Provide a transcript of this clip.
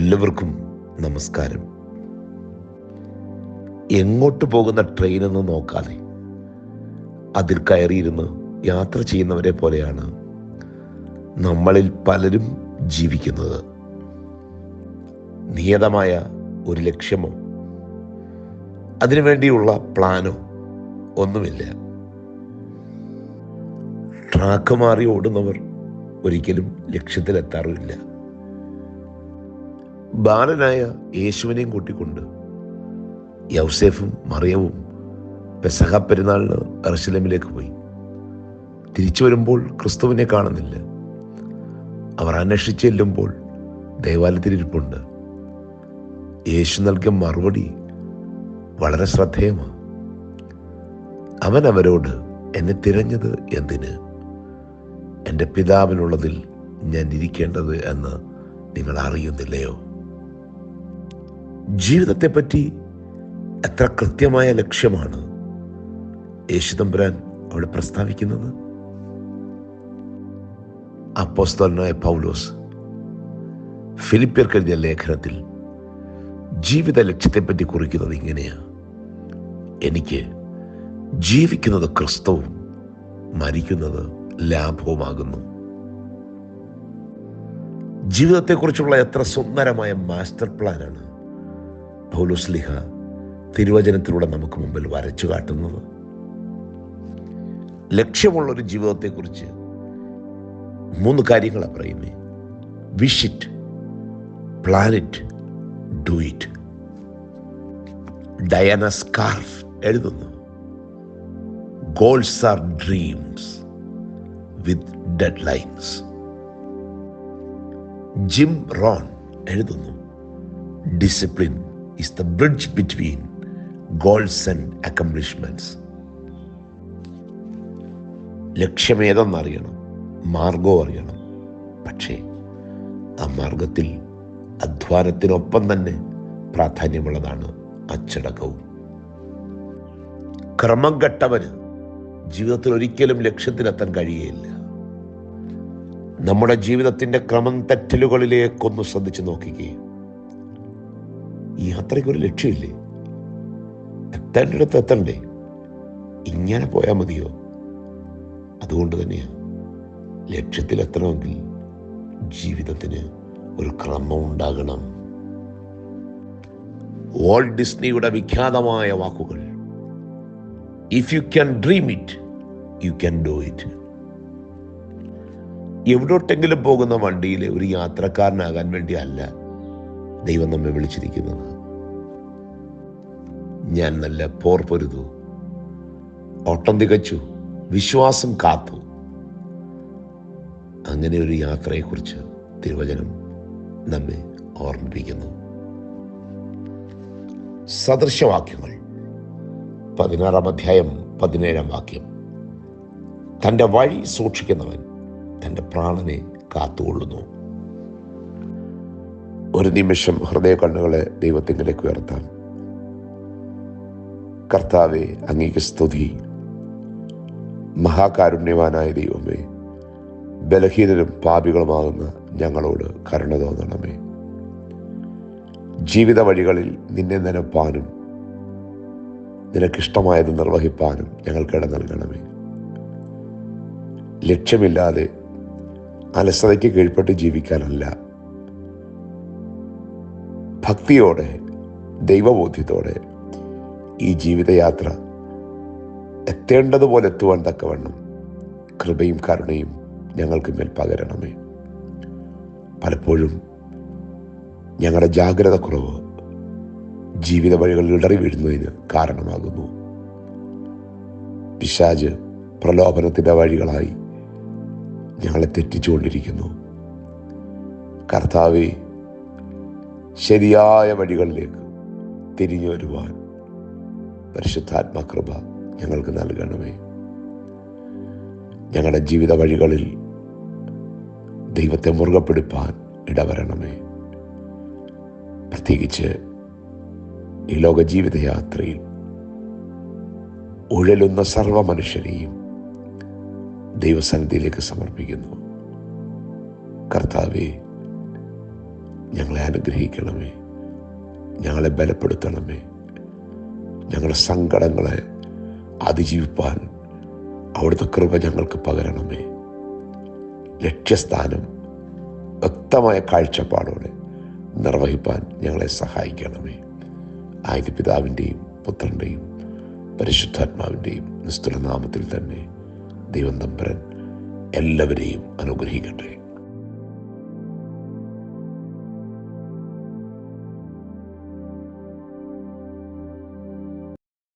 എല്ലാവർക്കും നമസ്കാരം. എങ്ങോട്ട് പോകുന്ന ട്രെയിനെന്ന് നോക്കാതെ അതിൽ കയറിയിരുന്ന് യാത്ര ചെയ്യുന്നവരെ പോലെയാണ് നമ്മളിൽ പലരും ജീവിക്കുന്നത്. നിയതമായ ഒരു ലക്ഷ്യമോ അതിനുവേണ്ടിയുള്ള പ്ലാനോ ഒന്നുമില്ല. ട്രാക്ക് മാറി ഓടുന്നവർ ഒരിക്കലും ലക്ഷ്യത്തിലെത്താറുമില്ല. ബാലനായ യേശുവിനെയും കൂട്ടിക്കൊണ്ട് യൗസേഫും മറിയവും പെസഹ പെരുന്നാളിന് അർശലമിലേക്ക് പോയി. തിരിച്ചു വരുമ്പോൾ ക്രിസ്തുവിനെ കാണുന്നില്ല. അവർ അന്വേഷിച്ച് ചെല്ലുമ്പോൾ ദേവാലയത്തിലിരിപ്പുണ്ട് യേശു നൽകിയ മറുപടി വളരെ ശ്രദ്ധേയമാണ് അവൻ അവരോട് എന്നെ തിരഞ്ഞത് എന്തിന്? എന്റെ പിതാവിനുള്ളതിൽ ഞാൻ ഇരിക്കേണ്ടത് എന്ന് നിങ്ങൾ അറിയുന്നില്ലയോ? ജീവിതത്തെപ്പറ്റി എത്ര കൃത്യമായ ലക്ഷ്യമാണ് യേശുതമ്പുരാൻ അവിടെ പ്രസ്താവിക്കുന്നത്? അപ്പോസ്തലനായ പൗലോസ് ഫിലിപ്പിയർക്ക് എഴുതിയ ലേഖനത്തിൽ ജീവിത ലക്ഷ്യത്തെപ്പറ്റി കുറിക്കുന്നത് ഇങ്ങനെയാണ് എനിക്ക് ജീവിക്കുന്നത് ക്രിസ്തവും മരിക്കുന്നത് ലാഭവുമാകുന്നു. ജീവിതത്തെക്കുറിച്ചുള്ള എത്ര സുന്ദരമായ മാസ്റ്റർ പ്ലാനാണ് പൗലോസ് ലിഹ തിരുവചനത്തിലൂടെ നമുക്ക് മുമ്പിൽ വരച്ചു കാട്ടുന്നത്. ലക്ഷ്യമുള്ള ഒരു ജീവിതത്തെക്കുറിച്ച് മൂന്ന് കാര്യങ്ങളാണ് പറയുന്നത് വിഷ് ഇറ്റ് പ്ലാൻ ഇറ്റ് സ്കാർഫ് എഴുതുന്നു. Goals are dreams with deadlines Jim Rohn എഴുതുന്നു. Discipline is the bridge between goals and accomplishments ലക്ഷ്യമേതെന്നറിയണം മാർഗവും അറിയണം. പക്ഷേ ആ മാർഗത്തിൽ അധ്വാനത്തിനൊപ്പം തന്നെ പ്രാധാന്യമുള്ളതാണ് അച്ചടക്കവും ക്രമം കെട്ടവന് ജീവിതത്തിൽ ഒരിക്കലും ലക്ഷ്യത്തിലെത്താൻ കഴിയുകയില്ല. നമ്മുടെ ജീവിതത്തിന്റെ ക്രമം തെറ്റലുകളിലേക്കൊന്ന് ശ്രദ്ധിച്ചു നോക്കുകയും ഈ യാത്രയ്ക്ക് ഒരു ലക്ഷ്യമില്ലേ? എത്തേണ്ടിടത്ത് എത്തണ്ടേ? ഇങ്ങനെ പോയാൽ മതിയോ? അതുകൊണ്ട് തന്നെയാണ് ലക്ഷ്യത്തിലെത്തണമെങ്കിൽ ജീവിതത്തിന് ഒരു ക്രമം ഉണ്ടാകണം. വാൾട്ട് ഡിസ്നിയുടെ വിഖ്യാതമായ വാക്കുകൾ if you can dream it you can do it എവിടോട്ടെങ്കിലും പോകുന്ന വണ്ടിയിലെ ഒരു യാത്രക്കാരനാകാൻ വേണ്ടി അല്ല ദൈവം നമ്മെ വിളിച്ചിരിക്കുന്നത് ഞാൻ നല്ല പോർ പൊരുതു. ഓട്ടം തികച്ചു. വിശ്വാസം കാത്തു. അങ്ങനെ ഒരു യാത്രയെക്കുറിച്ച് തിരുവചനം നമ്മെ ഓർമ്മിപ്പിക്കുന്നു. സദൃശവാക്യങ്ങൾ. പതിനാറാം അധ്യായം പതിനേഴാം വാക്യം. തന്റെ വഴി സൂക്ഷിക്കുന്നവൻ തന്റെ പ്രാണനെ കാത്തുകൊള്ളുന്നു. ഒരു നിമിഷം ഹൃദയ കണ്ണുകളെ ദൈവത്തിങ്കിലേക്ക് ഉയർത്താം. കർത്താവെ അങ്ങേക്ക് സ്തുതി. മഹാകാരുണ്യവാനായ ദൈവമേ ബലഹീനരും പാപികളുമാകുന്ന ഞങ്ങളോട് കരുണ തോന്നണമേ. ജീവിത വഴികളിൽ നിന്നെ നനപ്പാനും നിനക്കിഷ്ടമായത് നിർവഹിപ്പാനും ഞങ്ങൾക്ക് ഇട നൽകണമേ. ലക്ഷ്യമില്ലാതെ അലസതയ്ക്ക് കീഴ്പ്പെട്ട് ജീവിക്കാനല്ല ഭക്തിയോടെ ദൈവബോധ്യത്തോടെ ഈ ജീവിതയാത്ര എത്തേണ്ടതുപോലെ എത്തുവാൻ തക്കവണ്ണം കൃപയും കരുണയും ഞങ്ങൾക്ക് മേൽ പകരണമേ. പലപ്പോഴും ഞങ്ങളുടെ ജാഗ്രത കുറവ് ജീവിത വഴികളിൽ ഇടറി വീഴുന്നതിന് കാരണമാകുന്നു. പിശാജ് പ്രലോഭനത്തിന്റെ വഴികളായി ഞങ്ങളെ തെറ്റിച്ചുകൊണ്ടിരിക്കുന്നു. കർത്താവെ ശരിയായ വഴികളിലേക്ക് തിരിഞ്ഞു വരുവാൻ പരിശുദ്ധാത്മകൃപ ഞങ്ങൾക്ക് നൽകണമേ. ഞങ്ങളുടെ ജീവിത വഴികളിൽ ദൈവത്തെ മുറുകപ്പെടുപ്പാൻ ഇടവരണമേ. പ്രത്യേകിച്ച് ഈ ലോക ജീവിതയാത്രയിൽ ഉഴലുന്ന സർവ മനുഷ്യരെയും ദൈവസന്നിധിയിലേക്ക് സമർപ്പിക്കുന്നു. കർത്താവെ ഞങ്ങളെ അനുഗ്രഹിക്കണമേ. ഞങ്ങളെ ബലപ്പെടുത്തണമേ. ഞങ്ങളുടെ സങ്കടങ്ങളെ അതിജീവിപ്പാൻ അവിടുത്തെ കൃപ ഞങ്ങൾക്ക് പകരണമേ. ലക്ഷ്യസ്ഥാനം വ്യക്തമായ കാഴ്ചപ്പാടോടെ നിർവഹിപ്പാൻ ഞങ്ങളെ സഹായിക്കണമേ. ആയത് പിതാവിന്റെയും പുത്രന്റെയും പരിശുദ്ധാത്മാവിന്റെയും നിസ്തുല നാമത്തിൽ തന്നെ ദൈവം എല്ലാവരെയും അനുഗ്രഹിക്കട്ടെ.